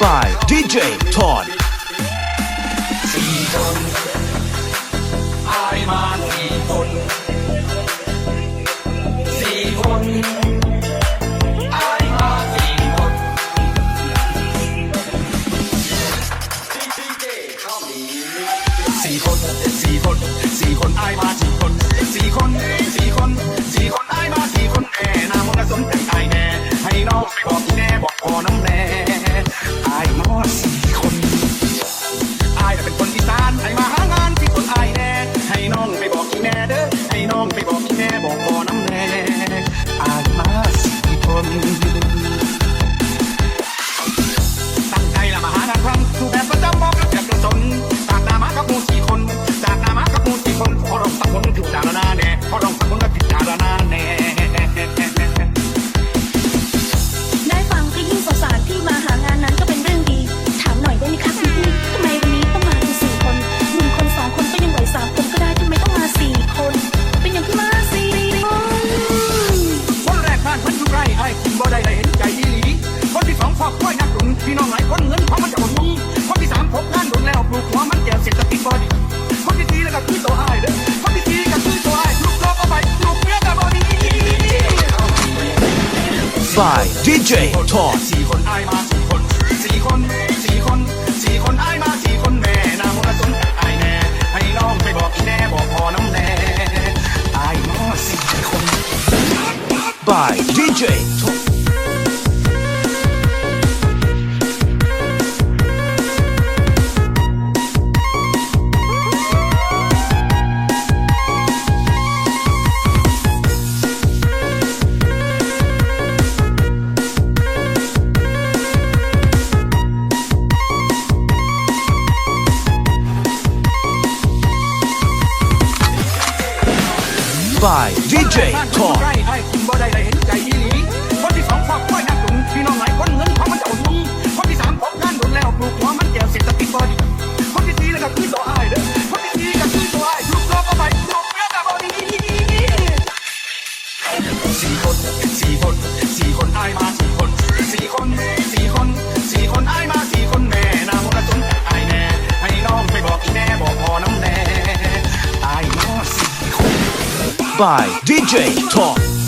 by DJ Todd สี่คนอายมาสี่คนสี่คนอายมาสี่คนสี่คนสี่คนสี่คนอายมาสี่คนสี่คนสี่คนสี่คน ด้อให้น้อ by DJ Todd สี่คนอายมาสี่คนสี่คนสี่คนสี่คนอายมาสี่คนแม่นามกระสนอายแน่ให้น้องไปบอกอีแน่บอกพอน้ำแน่อายมาสี่คน by DJ Todd by DJ คน Todd ใกล้ไอ้กินบ่ได้เลยเห็นใจอีหลีคนที่สองครอบครัวยากจนพี่น้องหลายคนเงินของมันจะหมดมีคนที่สามพบงานดนแล้วปลูกหัวมันแก่เศรษฐกิจบ่ดีคนที่สี่แล้วก็คือตัวอ้ายเด้อคนที่สี่ก็คือตัวอ้ายลูกโลกเอาไปลูกเมียก็บ่ดีสี่คนสี่คนสี่คนอ้ายมาสี่คนสี่คน by DJ Talk.